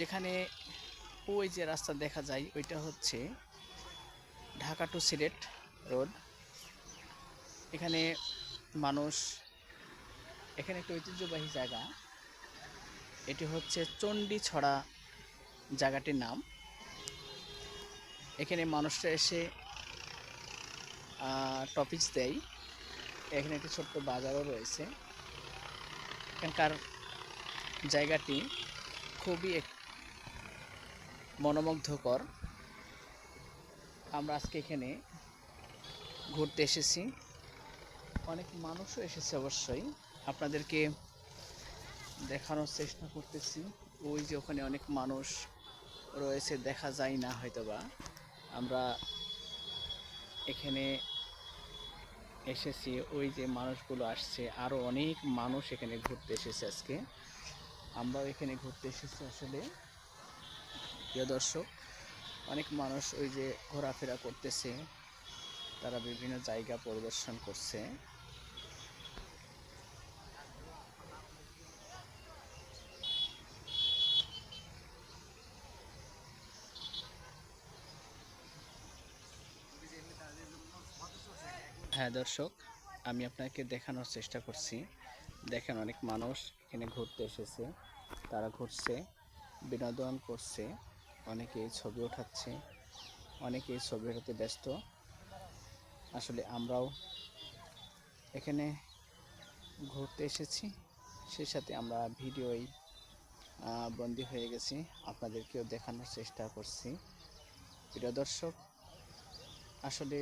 যেখানে ওই যে রাস্তা দেখা যায়, ওইটা হচ্ছে ঢাকা টু সিলেট রোড। এখানে মানুষ, এখানে একটা ঐতিহ্যবাহী জায়গা, এটি হচ্ছে চণ্ডী ছড়া জায়গাটির নাম। এখানে মানুষরা এসে টপিকস দেয়। এখানে একটি ছোট্ট বাজারও রয়েছে। এখানকার জায়গাটি খুবই মনোমুগ্ধকর। আমরা আজকে এখানে ঘুরতে এসেছি। অনেক মানুষও এসেছে অবশ্যই। আপনাদেরকে দেখানোর চেষ্টা করতেছি। ওই যে ওখানে অনেক মানুষ রয়েছে, দেখা যায় না হয়তোবা। আমরা এখানে এসেছি, ওই যে মানুষগুলো আসছে। আরও অনেক মানুষ এখানে ঘুরতে এসেছে আজকে। আমরাও এখানে ঘুরতে এসেছি আসলে। প্রিয় দর্শক, অনেক মানুষ ওই যে ঘোরাফেরা করতেছে, তারা বিভিন্ন জায়গা পরিদর্শন করছে। হ্যাঁ দর্শক, আমি আপনাকে দেখানোর চেষ্টা করছি। দেখেন অনেক মানুষ এখানে ঘুরতে এসেছে, তারা ঘুরছে, বিনোদন করছে। অনেকে ছবি ওঠাচ্ছে, অনেকে ছবি ওঠাতে ব্যস্ত। আসলে আমরাও এখানে ঘুরতে এসেছি সেই সাথে আমরা ভিডিওই বন্দি হয়ে গেছি। আপনাদেরকেও দেখানোর চেষ্টা করছি। প্রিয় দর্শক, আসলে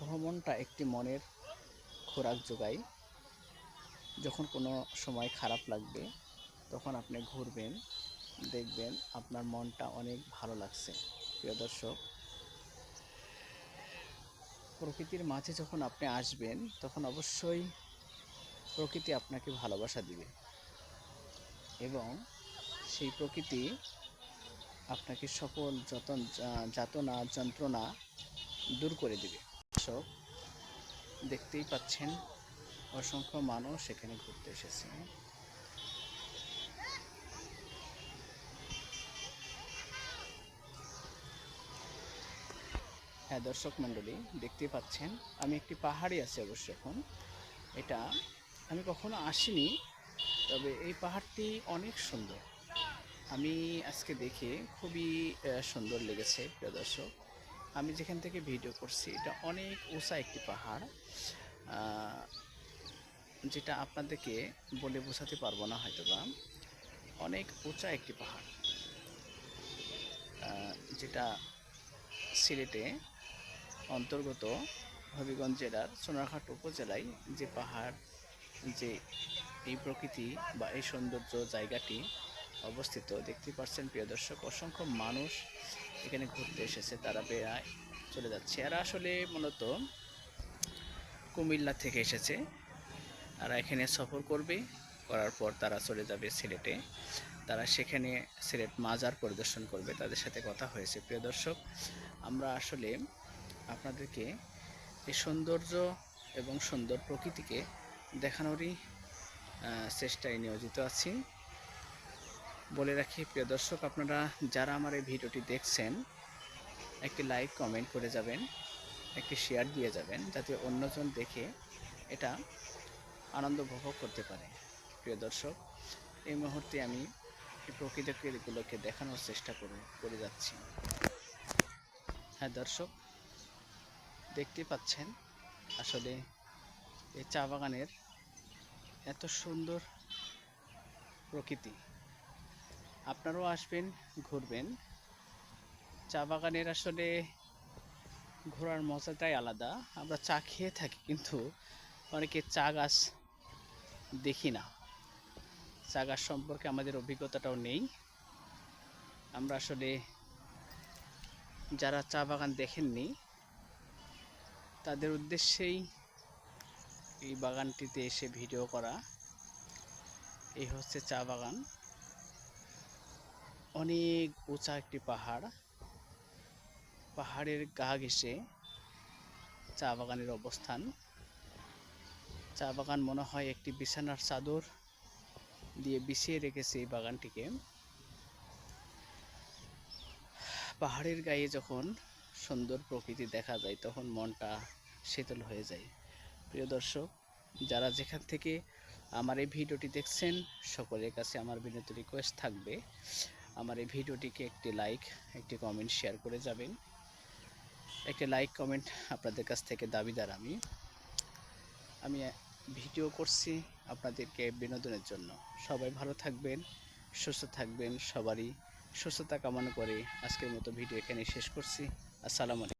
ভ্রমণটা একটি মনের খোরাক যোগায়। যখন কোনো সময় খারাপ লাগবে, তখন আপনি ঘুরবেন। দেখবেন আপনার মনটা অনেক ভালো লাগছে। প্রিয় দর্শক, প্রকৃতির মাঝে যখন আপনি আসবেন, তখন অবশ্যই প্রকৃতি আপনাকে ভালোবাসা দিবে। এবং সেই প্রকৃতি আপনাকে সকল যতন যাতনা, যন্ত্রণা দূর করে দিবে। দর্শক, দেখতেই পাচ্ছেন অসংখ্য মানুষ এখানে ঘুরতে এসেছে। হ্যাঁ দর্শক মণ্ডলী দেখতে পাচ্ছেন, আমি একটি পাহাড়ে আছি অবশ্য এখন। এটা আমি কখনো আসিনি, তবে এই পাহাড়টি অনেক সুন্দর। আমি আজকে দেখে খুবই সুন্দর লেগেছে, প্রিয় দর্শক। আমি যেখান থেকে ভিডিও করছি, এটা অনেক উঁচা একটি পাহাড়। যেটা আপনাদেরকে বলে বোঝাতে পারব না হয়তো বা অনেক উঁচা একটি পাহাড় যেটা সিলেটে অন্তর্গত হবিগঞ্জ জেলার সোনারঘাট উপজেলায় যে পাহাড়, যে এই প্রকৃতি বা এই সৌন্দর্য জায়গাটি অবস্থিত দেখতে পাচ্ছেন প্রিয় দর্শক, অসংখ্য মানুষ এখানে ঘুরতে এসেছে, তারা বেড়ায় চলে যাচ্ছে। এরা আসলে মূলত কুমিল্লা থেকে এসেছে। তারা এখানে সফর করবে, করার পর তারা চলে যাবে সিলেটে। তারা সেখানে সিলেট মাজার পরিদর্শন করবে, তাদের সাথে কথা হয়েছে। প্রিয় দর্শক, আমরা আসলে আপনাদেরকে এই সৌন্দর্য এবং সুন্দর প্রকৃতিকে দেখানোরই চেষ্টায় নিয়োজিত আছি। বলে রাখি, প্রিয় দর্শক, আপনারা যারা আমার এই ভিডিওটি দেখছেন, একটি লাইক, কমেন্ট করে যাবেন, একটি শেয়ার দিয়ে যাবেন, যাতে অন্যজন দেখে এটা আনন্দ উপভোগ করতে পারে। প্রিয় দর্শক, এই মুহূর্তে আমি এই প্রকৃতিগুলোকে দেখানোর চেষ্টা করে করে যাচ্ছি। হ্যাঁ দর্শক দেখতে পাচ্ছেন, আসলে এই চা বাগানের এত সুন্দর প্রকৃতি। আপনারাও আসবেন, ঘুরবেন। চা বাগানের আসলে ঘোরার মজাটাই আলাদা। আমরা চা খেয়ে থাকি, কিন্তু অনেকে চা গাছ দেখি না। চা গাছ সম্পর্কে আমাদের অভিজ্ঞতাটাও নেই। আমরা আসলে যারা চা বাগান দেখেননি তাদের উদ্দেশ্যেই এই বাগানটিতে এসে ভিডিও করা। এই হচ্ছে চা বাগান। অনেক উঁচা একটি পাহাড়। পাহাড়ের গা ঘেঁষে চা বাগানের অবস্থান। চা বাগান মনে হয় একটি বিছানার চাদর দিয়ে বিছিয়ে রেখেছে এই বাগানটিকে। পাহাড়ের গায়ে যখন সুন্দর প্রকৃতি দেখা যায়, তখন মনটা শীতল হয়ে যায়। প্রিয় দর্শক, যারা যেখান থেকে আমার এই ভিডিওটি দেখছেন, সকলের কাছে আমার বিনীত রিকোয়েস্ট থাকবে, আমার এই ভিডিওটিকে একটি লাইক একটি কমেন্ট শেয়ার করে যাবেন। একটি লাইক কমেন্ট আপনাদের কাছ থেকে দাবিদার আমি। আমি ভিডিও করছি আপনাদেরকে বিনোদনের জন্য। সবাই ভালো থাকবেন, সুস্থ থাকবেন, সবারই সুস্থতা কামনা করে আজকের মতো ভিডিও এখানে শেষ করছি। আসসালামু আলাইকুম।